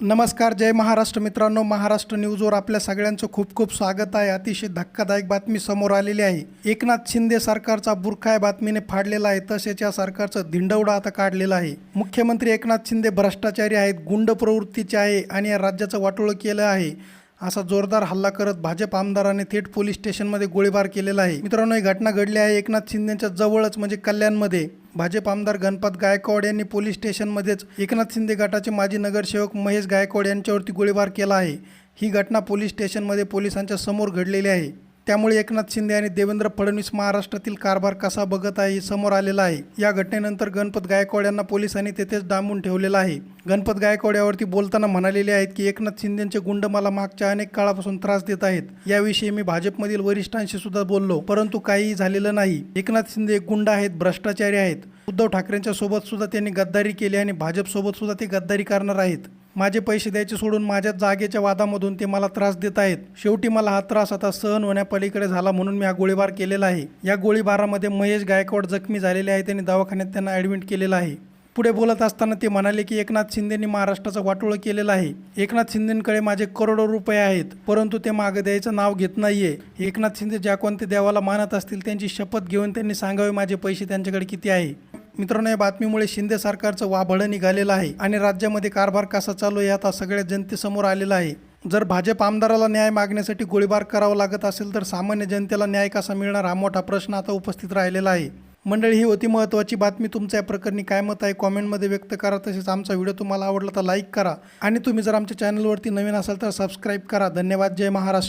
नमस्कार जय महाराष्ट्र मित्रांनो. महाराष्ट्र न्यूजवर आपल्या सगळ्यांचं खूप खूप स्वागत आहे. अतिशय धक्कादायक बातमी समोर आलेली आहे. एकनाथ शिंदे सरकारचा बुरखा या बातमीने फाडलेला आहे तसेच या सरकारचं धिंडवडा आता काढलेला आहे. मुख्यमंत्री एकनाथ शिंदे भ्रष्टाचारी आहेत गुंड प्रवृत्तीचे आहे आणि या राज्याचं वाटोळं केलं आहे. असा जोरदार हल्ला करत भाजप आमदाराने थेट पोलीस स्टेशनमध्ये गोळीबार केलेला आहे. मित्रांनो ही घटना घडली आहे एकनाथ शिंदेच्या जवळच म्हणजे कल्याणमध्ये. भाजप आमदार गणपत गायकवाड यांनी पोलीस स्टेशनमध्येच एकनाथ शिंदे गटाचे माजी नगरसेवक महेश गायकवाड यांच्यावरती गोळीबार केला आहे. ही घटना पोलीस स्टेशनमध्ये पोलिसांच्या समोर घडलेली आहे. त्यामुळे एकनाथ शिंदे आणि देवेंद्र फडणवीस महाराष्ट्रातील कारभार कसा बघत आहे हे समोर आलेला आहे. या घटनेनंतर गणपत गायकवाड यांना पोलिसांनी तेथेच डांबून ठेवलेलं आहे. गणपत गायकवाड यावरती बोलताना म्हणालेले आहेत की एकनाथ शिंदेचे गुंड मला मागच्या अनेक काळापासून त्रास देत आहेत. याविषयी मी भाजपमधील वरिष्ठांशी सुद्धा बोललो. परंतु काहीही झालेलं नाही. एकनाथ शिंदे एक गुंड आहेत भ्रष्टाचारी आहेत. उद्धव ठाकरेंच्या सोबत सुद्धा त्यांनी गद्दारी केली आणि भाजपसोबत सुद्धा ते गद्दारी करणार आहेत. माझे पैसे द्यायचे सोडून माझ्या जागेच्या वादामधून ते मला त्रास देत आहेत. शेवटी मला हा त्रास आता सहन होण्यापलीकडे झाला म्हणून मी हा गोळीबार केलेला आहे. या गोळीबारामध्ये महेश गायकवाड जखमी झालेले आहेत आणि दवाखान्यात त्यांना ॲडमिट केलेलं आहे. पुढे बोलत असताना ते म्हणाले की एकनाथ शिंदेनी महाराष्ट्राचं वाटोळं केलेलं आहे. एकनाथ शिंदेकडे माझे करोडो रुपये आहेत परंतु ते मागे द्यायचं नाव घेत नाहीये. एकनाथ शिंदे ज्या कोणत्या देवाला मानत असतील त्यांची शपथ घेऊन त्यांनी सांगावे माझे पैसे त्यांच्याकडे किती आहे? मित्रांनो या बातमीमुळे शिंदे सरकारचं वाभळं निघालेलं आहे आणि राज्यामध्ये कारभार कसा चालू आहे आता सगळ्या जनतेसमोर आलेला आहे. जर भाजप आमदाराला न्याय मागण्यासाठी गोळीबार करावा लागत असेल तर सामान्य जनतेला न्याय कसा मिळणार हा मोठा प्रश्न आता उपस्थित राहिलेला आहे. मंडळी ही होती महत्त्वाची बातमी. तुमच्या या प्रकरणी काय मत आहे कॉमेंटमध्ये व्यक्त करा. तसेच आमचा व्हिडिओ तुम्हाला आवडला तर लाईक करा. आणि तुम्ही जर आमच्या चॅनलवरती नवीन असाल तर सबस्क्राईब करा. धन्यवाद. जय महाराष्ट्र.